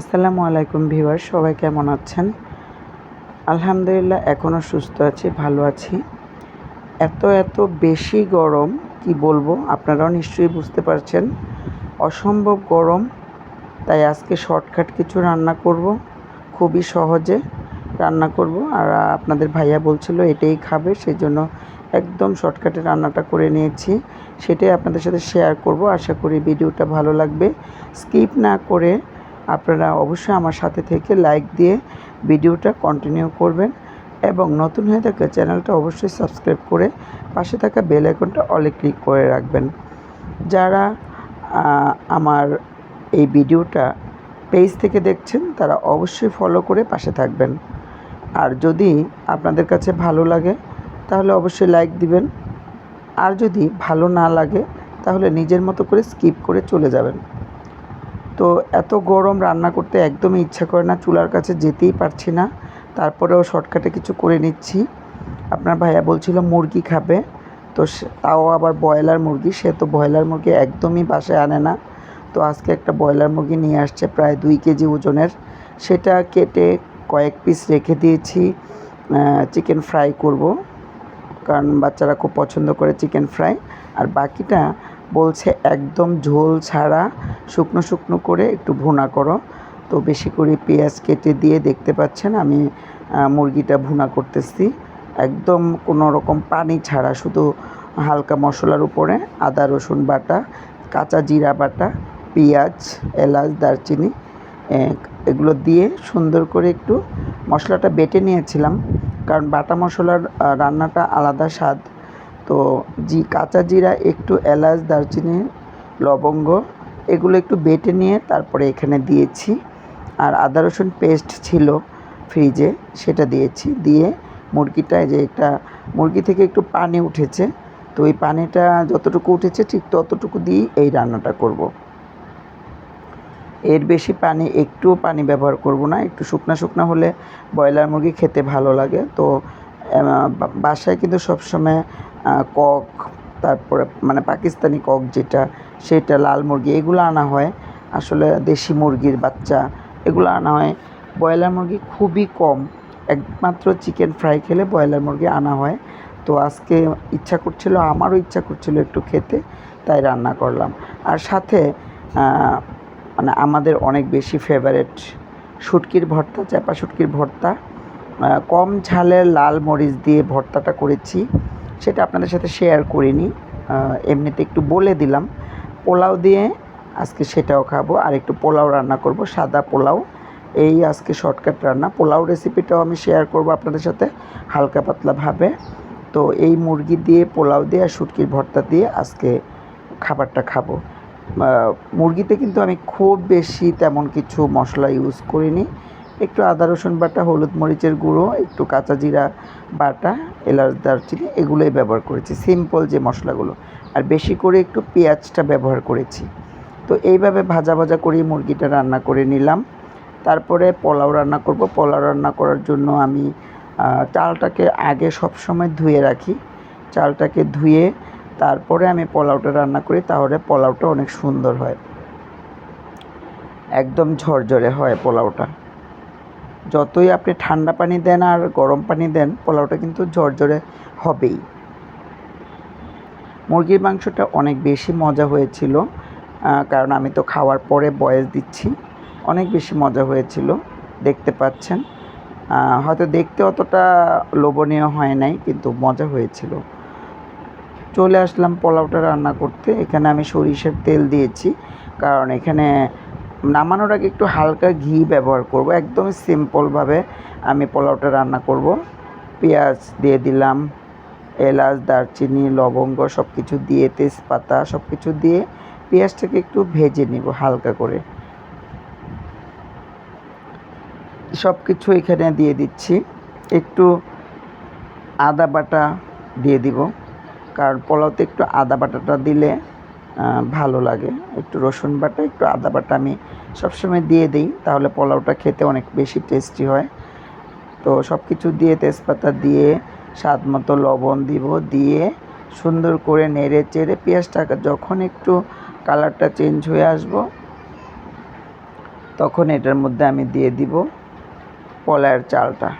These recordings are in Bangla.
আসসালামু আলাইকুম ভিউয়ার সবাই কেমন আছেন? আলহামদুলিল্লাহ এখনও সুস্থ আছি, ভালো আছি। এত এত বেশি গরম, কি বলব, আপনারাও নিশ্চয়ই বুঝতে পারছেন। অসম্ভব গরম, তাই আজকে শর্টকাট কিছু রান্না করব। খুবই সহজে রান্না করব, আর আপনাদের ভাইয়া বলছিল এটাই খাবে সেই জন্য একদম শর্টকাটে রান্নাটা করে নিয়েছি। সেটাই আপনাদের সাথে শেয়ার করব, আশা করি ভিডিওটা ভালো লাগবে। স্কিপ না করে আপনারা অবশ্যই আমার সাথে থেকে লাইক দিয়ে ভিডিওটা কন্টিনিউ করবেন এবং নতুন হয়ে থাকলে চ্যানেলটা অবশ্যই সাবস্ক্রাইব করে পাশে থাকা বেল আইকনটা অলে ক্লিক করে রাখবেন। যারা আমার এই ভিডিওটা পেজ থেকে দেখছেন, তারা অবশ্যই ফলো করে পাশে থাকবেন। আর যদি আপনাদের কাছে ভালো লাগে, তাহলে অবশ্যই লাইক দিবেন। আর যদি ভালো না লাগে, তাহলে নিজের মতো করে স্কিপ করে চলে যাবেন। তো এত গরম রান্না করতে একদমই ইচ্ছা করে না, চুলার কাছে যেতেই পারছি না। তারপরেও শর্টকাটে কিছু করে নিচ্ছি। আপনার ভাইয়া বলছিল মুরগি খাবে, তো তাও আবার ব্রয়লার মুরগি, সে তো ব্রয়লার মুরগি একদমই বাসায় আনে না। তো আজকে একটা ব্রয়লার মুরগি নিয়ে আসছে প্রায় দুই কেজি ওজনের। সেটা কেটে কয়েক পিস রেখে দিয়েছি চিকেন ফ্রাই করব। কারণ বাচ্চারা খুব পছন্দ করে চিকেন ফ্রাই। আর বাকিটা বলছে, একদম ঝোল ছাড়া শুকনো শুকনো করে একটু ভুনা করো। তো বেশি করে পেঁয়াজ কেটে দিয়ে দেখতে পাচ্ছেন, আমি মুরগিটা ভুনা করতেছি। একদম কোনো রকম পানি ছাড়া, শুধু হালকা মশলার উপরে আদা, রসুন বাটা, কাঁচা জিরা বাটা, পেঁয়াজ, এলাচ, দারচিনি এগুলো দিয়ে সুন্দর করে একটু মশলাটা বেটে নিয়েছিলাম। কারণ বাটা মশলার রান্নাটা আলাদা স্বাদ। তো জি, কাঁচা জিরা, একটু এলাচ, দারচিনি, লবঙ্গ, এগুলো একটু বেটে নিয়ে তারপরে এখানে দিয়েছি। আর আদা রসুন পেস্ট ছিল ফ্রিজে সেটা দিয়েছি। দিয়ে মুরগিটা যে একটা, মুরগি থেকে একটু পানি উঠেছে, তো ওই পানিটা যতটুকু উঠেছে ঠিক ততটুকু দিয়েই এই রান্নাটা করব। এর বেশি পানি, একটুও পানি ব্যবহার করব না। একটু শুকনা শুকনা হলে ব্রয়লার মুরগি খেতে ভালো লাগে। তো বাসায় কিন্তু সবসময় কক, তারপরে মানে পাকিস্তানি কক যেটা, সেটা লাল মুরগি, এগুলো আনা হয়। আসলে দেশি মুরগির বাচ্চা, এগুলো আনা হয়। ব্রয়লার মুরগি খুবই কম, একমাত্র চিকেন ফ্রাই খেলে ব্রয়লার মুরগি আনা হয়। তো আজকে ইচ্ছা করছিল, আমারও ইচ্ছা করছিল একটু খেতে, তাই রান্না করলাম। আর সাথে মানে আমাদের অনেক বেশি ফেভারেট শুটকির ভর্তা চাপা শুটকির ভর্তা। কম ঝালের লাল মরিচ দিয়ে ভর্তাটা করেছি। সেটা আপনাদের সাথে শেয়ার করিনি। এমনিতে একটু বলে দিলাম। পোলাও দিয়ে আজকে সেটাও খাব, আর একটু পোলাও রান্না করব, সাদা পোলাও। এই আজকে শর্টকাট রান্না। পোলাও রেসিপিটাও আমি শেয়ার করব আপনাদের সাথে, হালকা পাতলাভাবে তো এই মুরগি দিয়ে, পোলাও দিয়ে আর শুটকির ভর্তা দিয়ে আজকে খাবারটা খাব। মুরগিতে কিন্তু আমি খুব বেশি তেমন কিছু মশলা ইউজ করিনি। একটু আদা, রসুন বাটা, হলুদ মরিচের গুঁড়ো, একটু কাঁচা জিরা বাটা, এলাচ, দারচিনি, এগুলোই ব্যবহার করেছি। সিম্পল যে মশলাগুলো। আর বেশি করে একটু পেঁয়াজটা ব্যবহার করেছি। তো এইভাবে ভাজা ভাজা করেই মুরগিটা রান্না করে নিলাম। তারপরে পোলাও রান্না করব। পোলাও রান্না করার জন্য আমি চালটাকে আগে সব সময় ধুয়ে রাখি। চালটাকে ধুয়ে তারপরে আমি পোলাওটা রান্না করি, তাহলে পোলাওটা অনেক সুন্দর হয়। একদম ঝরঝরে হয় পোলাওটা। যতই আপনি ঠান্ডা পানি দেন আর গরম পানি দেন, পোলাওটা কিন্তু ঝরঝরে হবেই। মুরগির মাংসটা অনেক বেশি মজা হয়েছিল কারণ আমি তো খাওয়ার পরে বয়স দিচ্ছি, অনেক বেশি মজা হয়েছিল, দেখতে পাচ্ছেন। হয়তো দেখতে অতটা লোভনীয় হয় নাই, কিন্তু মজা হয়েছিল। চলে আসলাম পোলাওটা রান্না করতে, এখানে আমি সরিষার তেল দিয়েছি, কারণ এখানে নামানোর আগে একটু হালকা ঘি ব্যবহার করব। একদমই সিম্পলভাবে আমি পোলাওটা রান্না করব। পেঁয়াজ দিয়ে দিলাম, এলাচ, দারচিনি, লবঙ্গ সব কিছু দিয়ে, তেজপাতা সব কিছু দিয়ে পেঁয়াজটাকে একটু ভেজে নিব হালকা করে। সব কিছু এখানে দিয়ে দিচ্ছি। একটু আদা বাটা দিয়ে দিব, কারণ পোলাওতে একটু আদা বাটাটা দিলে ভালো লাগে। একটু রসুন বাটা, একটু আদা বাটা আমি সবসময় দিয়ে দিই, তাহলে পোলাওটা খেতে অনেক বেশি টেস্টি হয়। তো সব কিছু দিয়ে তেজপাতা দিয়ে, স্বাদ মতো লবণ দিব, দিয়ে সুন্দর করে নেড়ে চেড়ে পেঁয়াজটা যখন একটু কালারটা চেঞ্জ হয়ে আসব, তখন এটার মধ্যে আমি দিয়ে দিব পলায়ের চালটা।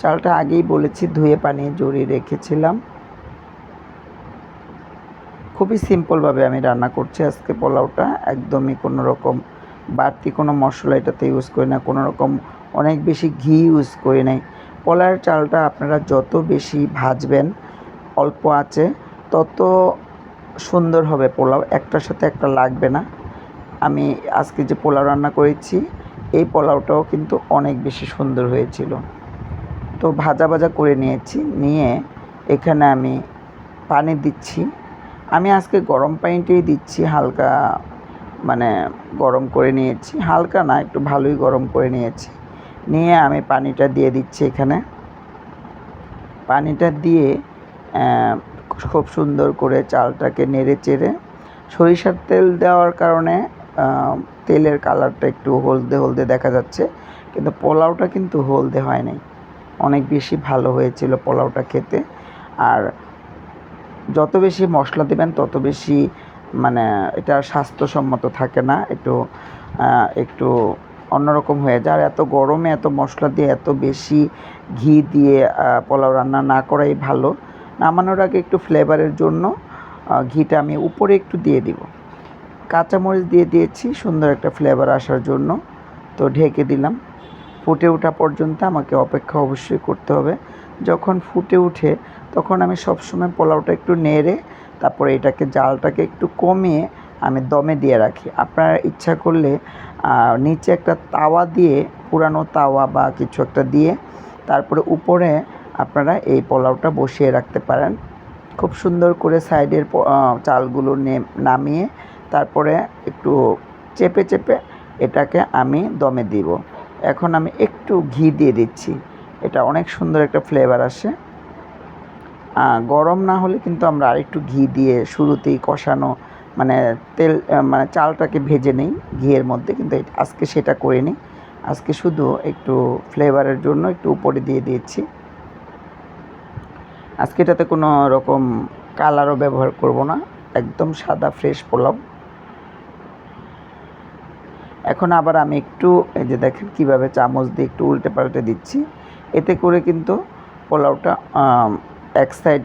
চালটা আগেই বলেছি ধুয়ে পানি জড়িয়ে রেখেছিলাম। খুবই সিম্পলভাবে আমি রান্না করছি আজকে পোলাওটা। একদমই কোনো রকম বাড়তি কোনো মশলা এটাতে ইউজ করি না কোনো রকম অনেক বেশি ঘি ইউজ করি নাই। পোলাওয়ের চালটা আপনারা যত বেশি ভাজবেন, অল্প আছে তত সুন্দর হবে পোলাও। একটার সাথে একটা লাগবে না। আমি আজকে যে পোলাও রান্না করেছি, এই পোলাওটাও কিন্তু অনেক বেশি সুন্দর হয়েছিল। তো ভাজা ভাজা করে নিয়েছি, নিয়ে এখানে আমি পানি দিচ্ছি। আমি আজকে গরম পানিটাই দিচ্ছি, হালকা মানে গরম করে নিয়েছি। হালকা না, একটু ভালোই গরম করে নিয়েছি। নিয়ে আমি পানিটা দিয়ে দিচ্ছি এখানে। পানিটা দিয়ে খুব সুন্দর করে চালটাকে নেড়ে চেড়ে, সরিষার তেল দেওয়ার কারণে তেলের কালারটা একটু হলদে হলদে দেখা যাচ্ছে। কিন্তু পোলাওটা কিন্তু হলদে হয় নাই। অনেক বেশি ভালো হয়েছিল পোলাওটা খেতে। আর যত বেশি মশলা দেবেন, তত বেশি মানে এটা স্বাস্থ্যসম্মত থাকে না, একটু একটু অন্যরকম হয়ে যায়। আর এত গরমে এত মশলা দিয়ে এত বেশি ঘি দিয়ে পোলাও রান্না না করাই ভালো। নামানোর আগে একটু ফ্লেভারের জন্য ঘিটা আমি উপরে একটু দিয়ে দিব। কাঁচামরিচ দিয়ে দিয়েছি, সুন্দর একটা ফ্লেভার আসার জন্য। তো ঢেকে দিলাম। ফুটে ওঠা পর্যন্ত আমাকে অপেক্ষা অবশ্যই করতে হবে। যখন ফুটে উঠে তখন আমি সবসময় পোলাওটা একটু নেড়ে তারপরে এটাকে, জালটাকে একটু কমিয়ে আমি দমে দিয়ে রাখি। আপনারা ইচ্ছা করলে নিচে একটা তাওয়া দিয়ে, পুরানো তাওয়া বা কিছু একটা দিয়ে তারপরে উপরে আপনারা এই পোলাওটা বসিয়ে রাখতে পারেন। খুব সুন্দর করে সাইডের চালগুলো নামিয়ে তারপরে একটু চেপে চেপে এটাকে আমি দমে দিব। এখন আমি একটু ঘি দিয়ে দিচ্ছি। এটা অনেক সুন্দর একটা ফ্লেভার আসে। গরম না হলে কিন্তু আমরা আরেকটু ঘি দিয়ে শুরুতেই কষানো মানে তেল মানে চালটাকে ভেজে নিই ঘিয়ের মধ্যে, কিন্তু আজকে সেটা করে নিই। আজকে শুধু একটু ফ্লেভারের জন্য একটু উপরে দিয়ে দিয়েছি। আজকে এটাতে কোনো রকম কালারও ব্যবহার করব না, একদম সাদা ফ্রেশ পোলাও। এখন আবার আমি একটু, এই যে দেখেন কীভাবে চামচ দিয়ে একটু উল্টে পাল্টে দিচ্ছি। এতে করে কিন্তু পোলাওটা এক সাইড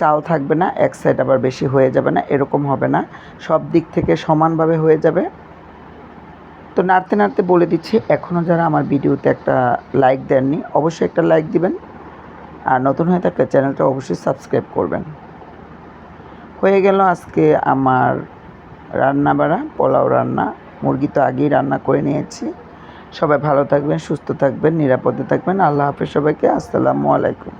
চাল থাকবে না, এক সাইড আবার বেশি হয়ে যাবে না, এরকম হবে না। সব দিক থেকে সমানভাবে হয়ে যাবে। তো নাড়তে নাড়তে বলে দিচ্ছি এখনও যারা আমার ভিডিওতে একটা লাইক দেননি, অবশ্যই একটা লাইক দিবেন। আর নতুন হয়ে থাকলে চ্যানেলটা অবশ্যই সাবস্ক্রাইব করবেন। হয়ে গেল আজকে আমার রান্না বাড়া পোলাও রান্না। মুরগি তো আগেই রান্না করে নিয়েছি। সবাই ভালো থাকবেন, সুস্থ থাকবেন, নিরাপদে থাকবেন। আল্লাহ হাফেজ সবাইকে, আসসালামু আলাইকুম।